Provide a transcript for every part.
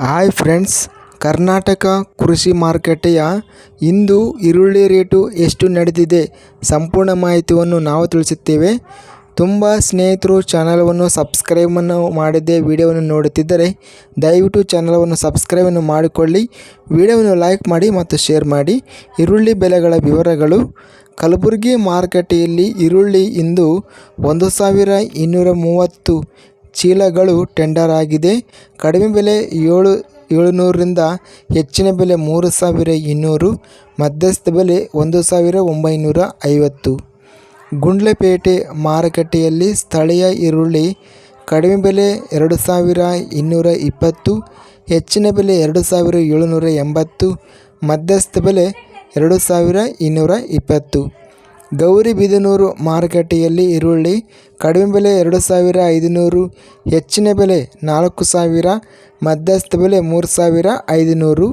Hi friends, Karnataka ಕೃಷಿ ಮಾರುಕಟ್ಟೆಯ ಇಂದು ಈರುಳ್ಳಿ ರೇಟು ಎಷ್ಟು ನಡೆದಿದೆ ಸಂಪೂರ್ಣ ಮಾಹಿತಿಯನ್ನು ನಾವು ತಿಳಿಸುತ್ತೇವೆ. ತುಂಬ ಸ್ನೇಹಿತರು ಚಾನಲವನ್ನು ಸಬ್ಸ್ಕ್ರೈಬನ್ನು ಮಾಡದೆ ವಿಡಿಯೋವನ್ನು ನೋಡುತ್ತಿದ್ದರೆ ದಯವಿಟ್ಟು ಚಾನಲವನ್ನು ಸಬ್ಸ್ಕ್ರೈಬನ್ನು ಮಾಡಿಕೊಳ್ಳಿ, ವಿಡಿಯೋವನ್ನು ಲೈಕ್ ಮಾಡಿ ಮತ್ತು ಶೇರ್ ಮಾಡಿ. ಈರುಳ್ಳಿ ಬೆಲೆಗಳ ವಿವರಗಳು. ಕಲಬುರಗಿ ಮಾರುಕಟ್ಟೆಯಲ್ಲಿ ಈರುಳ್ಳಿ ಇಂದು ಒಂದು ಸಾವಿರ ಇನ್ನೂರ ಮೂವತ್ತು ಚೀಲಗಳು ಟೆಂಡರ್ ಆಗಿದೆ. ಕಡಿಮೆ ಬೆಲೆ ಏಳು, ಏಳುನೂರರಿಂದ ಹೆಚ್ಚಿನ ಬೆಲೆ ಮೂರು ಸಾವಿರ ಇನ್ನೂರು, ಮಧ್ಯಸ್ಥ ಬೆಲೆ ಒಂದು ಸಾವಿರ ಒಂಬೈನೂರ ಐವತ್ತು. ಗುಂಡ್ಲೆಪೇಟೆ ಮಾರುಕಟ್ಟೆಯಲ್ಲಿ ಸ್ಥಳೀಯ ಈರುಳ್ಳಿ ಕಡಿಮೆ ಬೆಲೆ ಎರಡು ಸಾವಿರ ಇನ್ನೂರ ಇಪ್ಪತ್ತು, ಹೆಚ್ಚಿನ ಬೆಲೆ ಎರಡು ಸಾವಿರ ಏಳುನೂರ ಎಂಬತ್ತು, ಮಧ್ಯಸ್ಥ ಬೆಲೆ ಎರಡು ಸಾವಿರ ಇನ್ನೂರ ಇಪ್ಪತ್ತು. ಗೌರಿಬಿದನೂರು ಮಾರುಕಟ್ಟೆಯಲ್ಲಿ ಈರುಳ್ಳಿ ಕಡಿಮೆ ಬೆಲೆ ಎರಡು ಸಾವಿರ ಐದುನೂರು, ಹೆಚ್ಚಿನ ಬೆಲೆ ನಾಲ್ಕು ಸಾವಿರ, ಮಧ್ಯಸ್ಥ ಬೆಲೆ ಮೂರು ಸಾವಿರ ಐದುನೂರು.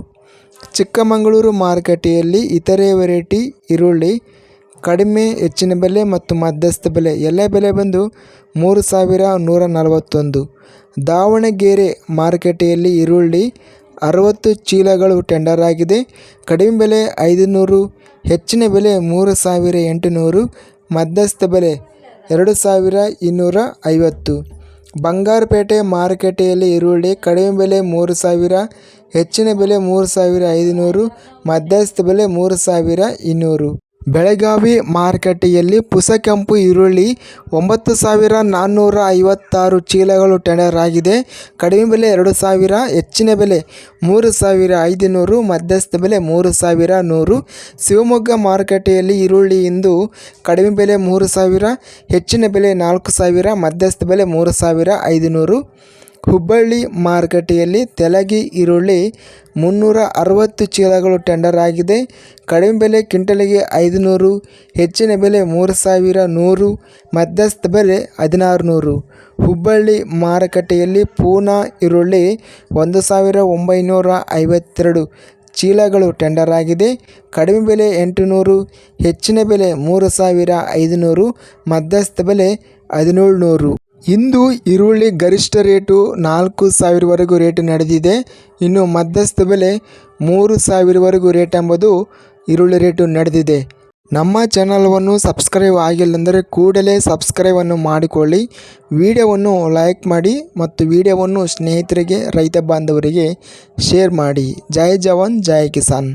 ಚಿಕ್ಕಮಗಳೂರು ಮಾರುಕಟ್ಟೆಯಲ್ಲಿ ಇತರೆ ವೆರೈಟಿ ಈರುಳ್ಳಿ ಕಡಿಮೆ, ಹೆಚ್ಚಿನ ಬೆಲೆ ಮತ್ತು ಮಧ್ಯಸ್ಥ ಬೆಲೆ ಎಲ್ಲ ಬೆಲೆ ಬಂದು ಮೂರು ಸಾವಿರ ನೂರ ನಲವತ್ತೊಂದು. ದಾವಣಗೆರೆ ಮಾರುಕಟ್ಟೆಯಲ್ಲಿ ಈರುಳ್ಳಿ ಅರವತ್ತು ಚೀಲಗಳು ಟೆಂಡರ್ ಆಗಿದೆ. ಕಡಿಮೆ ಬೆಲೆ ಐದುನೂರು, ಹೆಚ್ಚಿನ ಬೆಲೆ ಮೂರು ಸಾವಿರ ಎಂಟುನೂರು, ಮಧ್ಯಸ್ಥ ಬೆಲೆ ಎರಡು ಸಾವಿರ ಇನ್ನೂರ ಐವತ್ತು. ಬಂಗಾರಪೇಟೆ ಮಾರುಕಟ್ಟೆಯಲ್ಲಿ ಈರುಳ್ಳಿ ಕಡಿಮೆ ಬೆಲೆ ಮೂರು ಸಾವಿರ, ಹೆಚ್ಚಿನ ಬೆಲೆ ಮೂರು ಸಾವಿರ ಐದುನೂರು, ಮಧ್ಯಸ್ಥ ಬೆಲೆ ಮೂರು ಸಾವಿರ ಇನ್ನೂರು. ಬೆಳಗಾವಿ ಮಾರುಕಟ್ಟೆಯಲ್ಲಿ ಪುಸಕೆಂಪು ಈರುಳ್ಳಿ ಒಂಬತ್ತು ಸಾವಿರ ನಾನ್ನೂರ ಐವತ್ತಾರು ಚೀಲಗಳು ಟೆಂಡರ್ ಆಗಿದೆ. ಕಡಿಮೆ ಬೆಲೆ ಎರಡು ಸಾವಿರ, ಹೆಚ್ಚಿನ ಬೆಲೆ ಮೂರು ಸಾವಿರ ಐದುನೂರು, ಮಧ್ಯಸ್ಥ ಬೆಲೆ ಮೂರು ಸಾವಿರ ನೂರು. ಶಿವಮೊಗ್ಗ ಮಾರುಕಟ್ಟೆಯಲ್ಲಿ ಈರುಳ್ಳಿ ಇಂದು ಕಡಿಮೆ ಬೆಲೆ ಮೂರು ಸಾವಿರ, ಹೆಚ್ಚಿನ ಬೆಲೆ ನಾಲ್ಕು ಸಾವಿರ, ಮಧ್ಯಸ್ಥ ಬೆಲೆ ಮೂರು ಸಾವಿರ ಐದುನೂರು. ಹುಬ್ಬಳ್ಳಿ ಮಾರುಕಟ್ಟೆಯಲ್ಲಿ ತೆಲಗಿ ಈರುಳ್ಳಿ ಮುನ್ನೂರ ಅರವತ್ತು ಚೀಲಗಳು ಟೆಂಡರ್ ಆಗಿದೆ. ಕಡಿಮೆ ಬೆಲೆ ಕ್ವಿಂಟಲಿಗೆ ಐದುನೂರು, ಹೆಚ್ಚಿನ ಬೆಲೆ ಮೂರು ಸಾವಿರ ನೂರು, ಮಧ್ಯಸ್ಥ ಬೆಲೆ ಹದಿನಾರು ನೂರು ಹುಬ್ಬಳ್ಳಿ ಮಾರುಕಟ್ಟೆಯಲ್ಲಿ ಪೂನಾ ಈರುಳ್ಳಿ ಒಂದು ಸಾವಿರ ಒಂಬೈನೂರ ಐವತ್ತೆರಡು ಚೀಲಗಳು ಟೆಂಡರ್ ಆಗಿದೆ. ಕಡಿಮೆ ಬೆಲೆ ಎಂಟುನೂರು, ಹೆಚ್ಚಿನ ಬೆಲೆ ಮೂರು ಸಾವಿರ ಐದುನೂರು, ಮಧ್ಯಸ್ಥ ಬೆಲೆ ಹದಿನೇಳು ನೂರು. ಇಂದು ಈರುಳ್ಳಿ ಗರಿಷ್ಠ ರೇಟು ನಾಲ್ಕು ಸಾವಿರವರೆಗೂ ರೇಟ್ ನಡೆದಿದೆ. ಇನ್ನು ಮಧ್ಯಸ್ಥ ಬೆಲೆ ಮೂರು ಸಾವಿರವರೆಗೂ ರೇಟ್ ಎಂಬುದು ಈರುಳ್ಳಿ ರೇಟು ನಡೆದಿದೆ. ನಮ್ಮ ಚಾನಲ್ವನ್ನು ಸಬ್ಸ್ಕ್ರೈಬ್ ಆಗಿಲ್ಲಂದರೆ ಕೂಡಲೇ ಸಬ್ಸ್ಕ್ರೈಬನ್ನು ಮಾಡಿಕೊಳ್ಳಿ. ವಿಡಿಯೋವನ್ನು ಲೈಕ್ ಮಾಡಿ ಮತ್ತು ವಿಡಿಯೋವನ್ನು ಸ್ನೇಹಿತರಿಗೆ, ರೈತ ಬಾಂಧವರಿಗೆ ಶೇರ್ ಮಾಡಿ. ಜೈ ಜವಾನ್, ಜೈ ಕಿಸಾನ್.